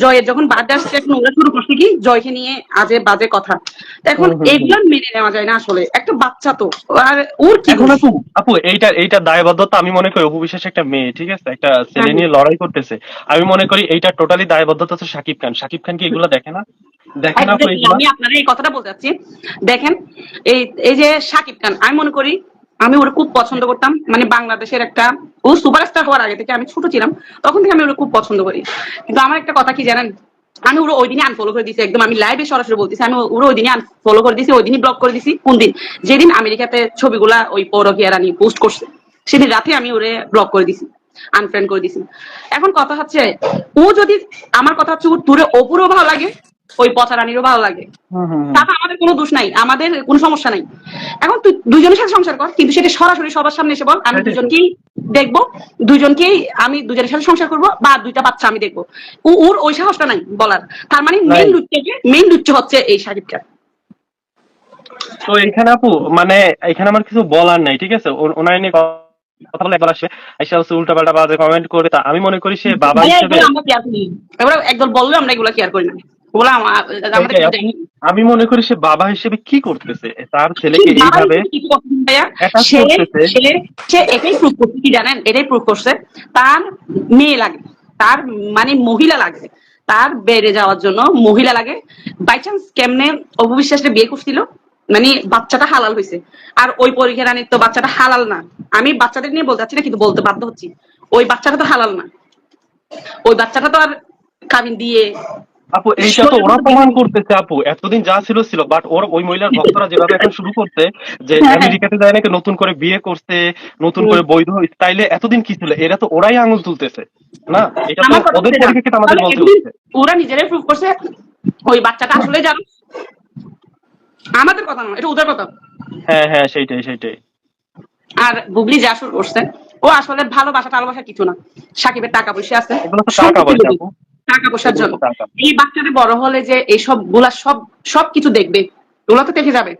জয়ের যখন বার্থডে আসছে এখন ওরা শুরু করছে কি? জয়কে নিয়ে আজে বাজে কথা। এখন। এগুলো মেনে নেওয়া যায় না আসলে। একটা বাচ্চা তো। আর ওর কি এখন? আপু আপু এইটা এইটা দায়বদ্ধতা আমি মনে করি অপু একটা মেয়ে ঠিক আছে? একটা ছেলে হ্যাঁ। নিয়ে লড়াই করতেছে। আমি মনে করি এইটা টোটালি দায়বদ্ধতা হচ্ছে শাকিব খান। শাকিব খান কি এগুলো দেখে না? Exactly, আমি আপনার এই কথাটা বলতে চাচ্ছি দেখেন এই এই যে সাকিব খান আমি মনে করি আমি ওরা খুব পছন্দ করতাম। মানে বাংলাদেশের একটা, ও সুপারস্টার হওয়ার আগে থেকে আমি ছোট ছিলাম, তখন থেকে আমি ওরা খুব পছন্দ করি। কিন্তু আমার একটা কথা কি জানেন? আমি ওরা ওই দিনই আনফলো করে দিছি একদম আমি লাইভে সরাসরি বলতেছি, আমি ওরা ওই দিনই আনফলো করে দিছি ওই দিনই ব্লক করে দিছি কোন দিন? যেদিন আমেরিকাতে ছবিগুলা ওই পৌরকিয়া রানী পোস্ট করছে, সেদিন রাতে আমি ওরে ব্লক করে দিছি আনফ্রেন্ড করে দিছি এখন কথা হচ্ছে, ও যদি, আমার কথা হচ্ছে ওর দূরে অপুরও ভালো লাগে ওই পচা রানীরও ভালো লাগে। তাতে আমাদের কোনো দোষ নাই আমাদের কোনো সমস্যা নাই। এখন তুই দুজনের সাথে সংসার কর কিন্তু সেটা সরাসরি সবার সামনে এসে বল আমি দুজনকেই দেখব দুজনকেই আমি দুজনের সাথে সংসার করব বা দুইটা বাচ্চা আমি দেখব। ওর ওই সাহসটা নাই বলার। তার মানে মেইন। লুচ্চে মেইন লুচ্চে হচ্ছে এই খান তো এখানে আপু মানে এখানে আমার কিছু বলার নাই ঠিক আছে? ওনার নিয়ে কথা বলে একবার আসবে। এসে হচ্ছে উল্টা পাল্টা বাজে কমেন্ট করে তা আমি মনে করি সে বাবা হিসেবে আমরা একদল বলল আমরা এগুলো কেয়ার করি না। আমা- মনে করি সে বাবা হিসেবে কি করতেছে? তার ছেলেকে এইভাবে সে এটাই প্রুভ করছে কি জানেন? এটাই প্রুভ করছে তার মেয়ে লাগে তার মানে মহিলা লাগে তার বেড়ে যাওয়ার জন্য মহিলা লাগে। বাই চান্স কেমনে অববিশ্বাসটা বিয়ে করছিল? মানে বাচ্চাটা হালাল হয়েছে আর ওই পরীক্ষা রানীর তো বাচ্চাটা হালাল না। আমি বাচ্চাদের নিয়ে বলতে চাচ্ছি না কিন্তু বলতে বাধ্য হচ্ছি। ওই বাচ্চাটা তো হালাল না। ওই বাচ্চাটা তো আর কাবিন দিয়ে আপু এইটা তো ওরা প্রমাণ করতেছে আপু এতদিন যা ছিল ছিল বাট ওর ওই মহিলার ভক্তরা যেভাবে এখন শুরু যে হ্যাঁ। আমেরিকাতে যায় নাকি নতুন করে বিয়ে নতুন করে বৈধ স্টাইলে এতদিন কি ছিল এরা তো ওরাই আঙুল তুলতেছে না? এটা তো ওদের পরিপ্রেক্ষিতে আমাদের বলতে হচ্ছে। ওরা নিজেরাই প্রুভ করছে ওই বাচ্চাটা আসলে জানো আমাদের কথা না এটা ওদের কথা। হ্যাঁ হ্যাঁ সেইটাই সেইটাই। আর বুবলি যা শুরু করছে ও আসলে ভালোবাসা টালবাসা কিছু না। সাকিবের টাকা পয়সা আছে। টাকা পয়সা আপু। টাকা পয়সার জন্য। এগুলো। এই বাচ্চাদের বড় হলে যে এইসবগুলা সব সব কিছু দেখবে ওগুলো তো দেখে যাবে।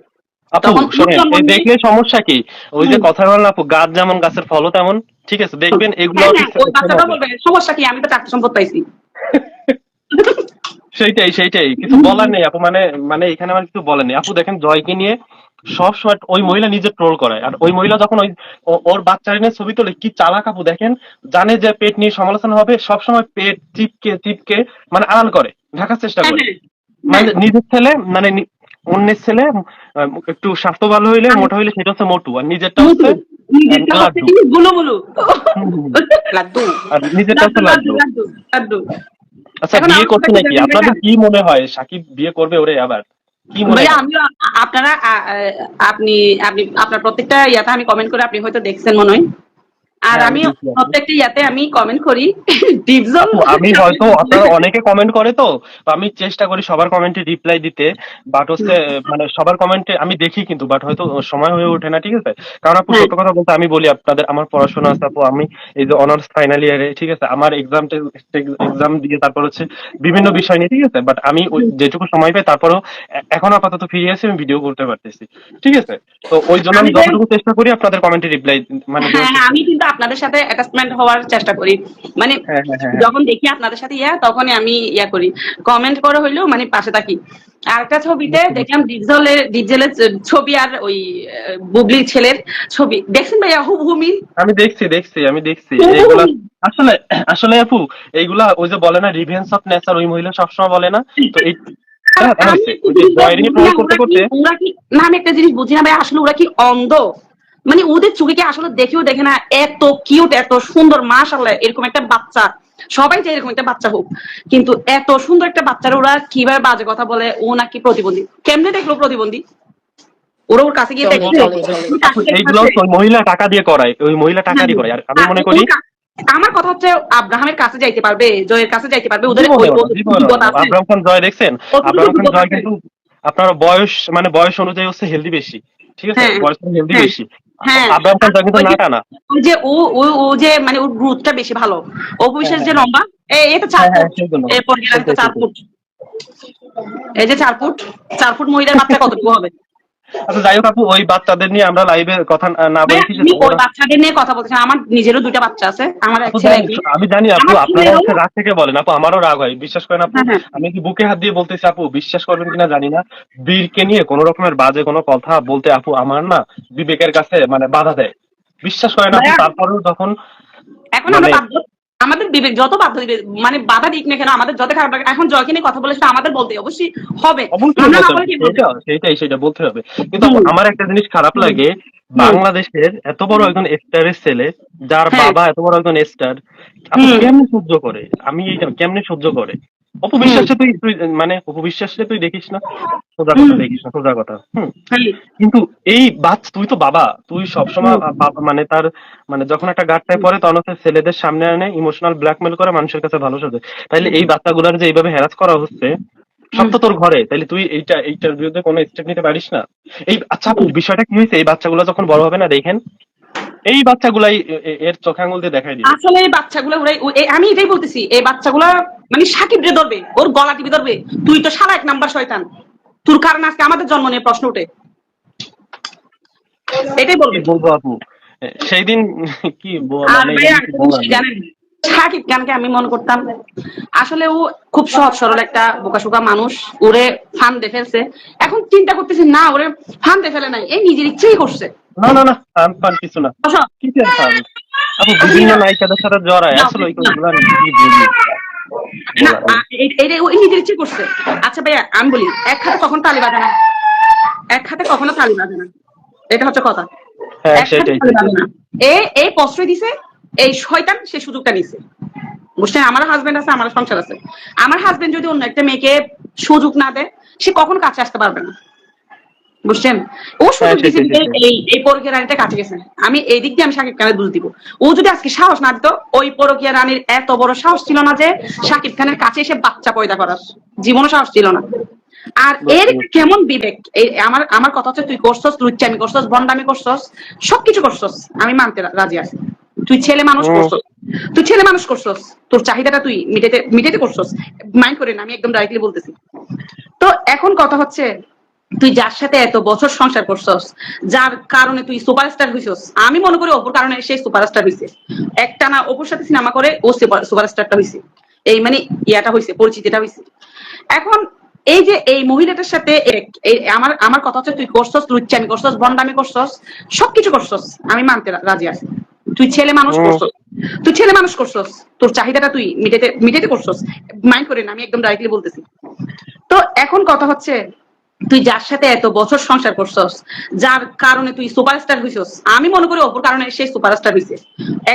দেখলে সমস্যা কি? ওই যে কথা বলেন আপু গাছ যেমন গাছের ফলও তেমন ঠিক আছে? দেখবেন এগুলো হ্যাঁ, হ্যাঁ, ওই বাচ্চাটা বলবে সমস্যা কি? আমি তো টাকা সম্পদ পাইছি। সেইটাই সেইটাই কিছু বলার নেই আপু মানে মানে এখানে আমার কিছু বলার নেই। আপু দেখেন জয়কে নিয়ে সব সময় ওই মহিলা নিজে ট্রোল করায় আর ওই মহিলা যখন ওই ওর বাচ্চা নিয়ে ছবি তোলে কি চালাক আপু দেখেন? জানে যে পেট নিয়ে সমালোচনা হবে সব সময় পেট চিপকে চিপকে মানে আড়াল করে ঢাকার চেষ্টা হ্যাঁ, করে। হ্যাঁ। মানে নিজের ছেলে মানে অন্যের ছেলে একটু স্বাস্থ্য ভালো হইলে মোটা হইলে সেটা হচ্ছে মোটু আর নিজেরটা হচ্ছে নিজেরটা আর হচ্ছে লাড্ডু আচ্ছা বিয়ে করছে নাকি? আপনাদের কি মনে হয়? সাকিব বিয়ে করবে ওরে আবার? আপনারা আপনি আপনি আপনার প্রত্যেকটা ইয়াতে আমি কমেন্ট করে আপনি হয়তো দেখছেন মনে হয়। আর হ্যাঁ, আমি প্রত্যেকটা ইয়াতে আমি কমেন্ট করি ডিপজল আপু, আমি হয়তো আপনারা অনেকে কমেন্ট করে তো আমি চেষ্টা করি সবার কমেন্টে রিপ্লাই দিতে বাট হচ্ছে মানে সবার কমেন্টে আমি দেখি কিন্তু বাট হয়তো সময় হয়ে ওঠে না ঠিক আছে? কারণ আপু হ্যাঁ। সত্য কথা বলতে আমি বলি আপনাদের আমার পড়াশোনা আছে আপু আমি এই যে অনার্স ফাইনাল ইয়ারে ঠিক আছে? আমার এক্সাম এক্সাম দিয়ে তারপর হচ্ছে বিভিন্ন বিষয় নিয়ে ঠিক আছে? বাট আমি যেটুকু সময় পাই তারপরেও এখন আপাতত ফিরে আসি আমি ভিডিও করতে পারতেছি। ঠিক আছে? তো ওই জন্য আমি যতটুকু চেষ্টা করি আপনাদের কমেন্টে রিপ্লাই মানে হ্যাঁ আমি কিন্তু আপনাদের সাথে অ্যাটাচমেন্ট হওয়ার চেষ্টা করি। মানে হ্যাঁ, হ্যাঁ, হ্যাঁ। যখন দেখি আপনাদের সাথে ইয়া তখনই আমি ইয়া করি। কমেন্ট করে হইলেও মানে পাশে থাকি। আর একটা ছবিতে দেখলাম ডিপজলের ডিপজলের ছবি আর ওই বুবলির ছেলের ছবি। দেখছেন ভাইয়া হু মিল আমি দেখছি দেখছি আমি দেখছি। আসলে আসলে আপু এইগুলা ওই যে বলে না রিভেন্স অফ নেচার ওই মহিলা সবসময় বলে না। তো এই না আমি একটা জিনিস বুঝি না ভাই আসলে ওরা কি অন্ধ? মানে ওদের চোখে কি আসলে দেখেও দেখে না এত কিউট এত সুন্দর মাশাআল্লাহ এরকম একটা বাচ্চা। সবাই চাই এরকম একটা বাচ্চা হোক। কিন্তু এত সুন্দর একটা বাচ্চার ওরা কীভাবে বাজে কথা বলে ও নাকি প্রতিবন্ধী। কেমনে দেখল প্রতিবন্ধী? ওরা ওর কাছে গিয়ে এইগুলো মহিলা টাকা দিয়ে করায় ওই মহিলা টাকা দিয়ে করায়। আর আমি মনে করি আমার কথা হচ্ছে আব্রাহামের কাছে যাইতে পারবে জয়ের কাছে যাইতে পারবে ওদের। আব্রাহাম খান জয় দেখছেন? আব্রাহাম খান জয় কিন্তু আপনার বয়স মানে বয়স অনুযায়ী হচ্ছে হেলদি বেশি। ঠিক আছে? হ্যাঁ। বয়স হেলদি হ্যাঁ। বেশি। হ্যাঁ। যে- ও ও ও যে মানে ওর গ্রুথটা বেশি ভালো। অপবিশ্বাস যে লম্বা এই এই তো চার হ্যাঁ, হ্যাঁ, ফুট। এরপর চার ফুট। এই যে চার ফুট চার ফুট মহিলার মাত্রা কতটুকু হবে? আচ্ছা যাই হোক আপু ওই বাচ্চাদের নিয়ে আমরা লাইভে কথা না- না বলে আমি ওই বাচ্চাদের নিয়ে কথা বলতেছি আমার নিজেরও দুইটা বাচ্চা আছে আমার আমি জানি আপু আপনারা হচ্ছে রাগ থেকে বলেন আপু আমারও রাগ হয় বিশ্বাস করেন আপু হ্যাঁ, হ্যাঁ। আমি কি বুকে হাত দিয়ে বলতেছি আপু বিশ্বাস করবেন কিনা জানি না বীরকে নিয়ে কোনো রকমের বাজে কোনো কথা বলতে আপু আমার না বিবেকের কাছে মানে বাধা দেয়। বিশ্বাস করেন আপু তারপরেও যখন এখন আমরা মানে- বাধ্য আমাদের বিবেক যত বাধা দিবে মানে বাধা দিক না কেন আমাদের যত খারাপ লাগে এখন জয়কে নিয়ে কথা বলে সেটা আমাদের বলতে অবশ্যই হবে। সেটাই সেটা বলতে হবে। কিন্তু আমার একটা জিনিস খারাপ লাগে বাংলাদেশের এত বড় একজন স্টারের ছেলে যার হ্যাঁ। বাবা এত বড় একজন স্টার কেমনে সহ্য করে? আমি এটা কেমনে সহ্য করে? অপবিশ্বাসে তুই তুই মানে অপবিশ্বাসে তুই দেখিস না সোজা কথা দেখিস না সোজা কথা। কিন্তু এই বাচ্চা তুই তো বাবা তুই সবসময় মানে তার মানে যখন একটা গাড়টায় পড়ে তখন হচ্ছে ছেলেদের সামনে আনে ইমোশনাল ব্ল্যাকমেল করে মানুষের কাছে ভালো সাজে। তাইলে এই বাচ্চাগুলার যে এইভাবে হ্যারাস করা হচ্ছে সব তো তোর ঘরে তাইলে তুই এইটা এইটার বিরুদ্ধে কোনো স্টেপ নিতে পারিস না? এই আচ্ছা বিষয়টা কি হয়েছে? এই বাচ্চাগুলো যখন বড় হবে না দেখেন। এই বাচ্চাগুলাই এর চোখে আঙুল দিয়ে দেখাই দিবে। আসলে এই বাচ্চাগুলো ওরাই আমি এটাই বলতেছি এই বাচ্চাগুলো মানে সাকিব রে ধরবে ওর গলা টিপে ধরবে তুই তো সারা এক নাম্বার শয়তান। তোর কারণে আজকে আমাদের জন্ম নিয়ে প্রশ্ন উঠে এটাই বলবে। বলব আপু? সেই দিন কি বল- আর ভাই বলার জিনিস নেই। জানেন? সাকিব খানকে আমি মনে করতাম? আসলে ও খুব সহজ সরল একটা বোকাশোকা মানুষ। ওরে ফান্দে ফেলছে। এখন চিন্তা করতেছি না ওরে ফান্দে ফেলে নাই। এই নিজের ইচ্ছেই করছে। না না না ফান ফান কিছু না। কিসের ফান? আপু বিভিন্ন নায়িকাদের সাথে জড়ায়। আসলে ওই কথাগুলো আমি কি না। আ- ওই নিজের ইচ্ছে করছে। আচ্ছা ভাইয়া আমি বলি এক হাতে কখন তালি বাজে না? এক হাতে কখনো তালি বাজে না। এটা হচ্ছে কথা। হ্যাঁ সেটাই। এ এই প্রশ্রয় দিছে এই শয়তান সে সুযোগটা নিছে। বুঝছেন? আমার হাজবেন্ড আছে আমার সংসার আছে। আমার হাজবেন্ড যদি অন্য একটা মেয়েকে সুযোগ না দেয় সে কখনো কাছে আসতে পারবে না? বুঝছেন? ও সুযোগ হ্যাঁ, সেটাই, এই এই পরকীয়া রানীটা কাছে গেছে। আমি এই দিক দিয়ে আমি সাকিব খানের দোষ দিব। ও যদি আজকে সাহস না দিত ওই পরকীয়া রানীর এত বড় সাহস ছিল না যে সাকিব খানের কাছে এসে বাচ্চা পয়দা করার। জীবনও সাহস ছিল না। আর এর কেমন বিবেক? এই আমার আমার কথা হচ্ছে তুই করছস লুচ্চামি করছস ভন্ডামি করছস সবকিছু করছস। আমি মানতে রাজি আছি। তুই ছেলে মানুষ। করছস। তুই ছেলে মানুষ করছস। তোর চাহিদাটা তুই মিটাতে মিটাতে করছস। মাইন্ড করে না আমি একদম ডাইরেক্টলি বলতেছি। তো এখন কথা হচ্ছে তুই যার সাথে এত বছর সংসার করছস যার কারণে তুই সুপারস্টার হইছস আমি মনে করি অপুর কারণে সে সুপারস্টার হইছে। একটা না অপুর সাথে সিনেমা করে ও সুপারস্টারটা হইছে। এই মানে ইয়াটা হইছে পরিচিতিটা হইছে। এখন এই যে এই মহিলাটার সাথে আমার আমার কথা হচ্ছে তুই করছস লুচ্চামি করছস ভন্ডামি করছস সবকিছু করছস আমি মানতে রাজি আছি। তুই ছেলে মানুষ। করছস। তুই ছেলে মানুষ করছস। তোর চাহিদাটা তুই মিটাতে মিটাতে করছস। মাইন্ড করে না আমি একদম ডাইরেক্টলি বলতেছি। তো এখন কথা হচ্ছে তুই যার সাথে এত বছর সংসার করছস যার কারণে তুই সুপারস্টার হইছস আমি মনে করি অপুর কারণে সে সুপারস্টার হইছে।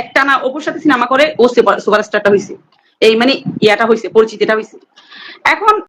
একটা না অপুর সাথে সিনেমা করে ও সুপারস্টারটা হইছে। এই মানে ইয়াটা হইছে পরিচিতিটা হইছে। এখন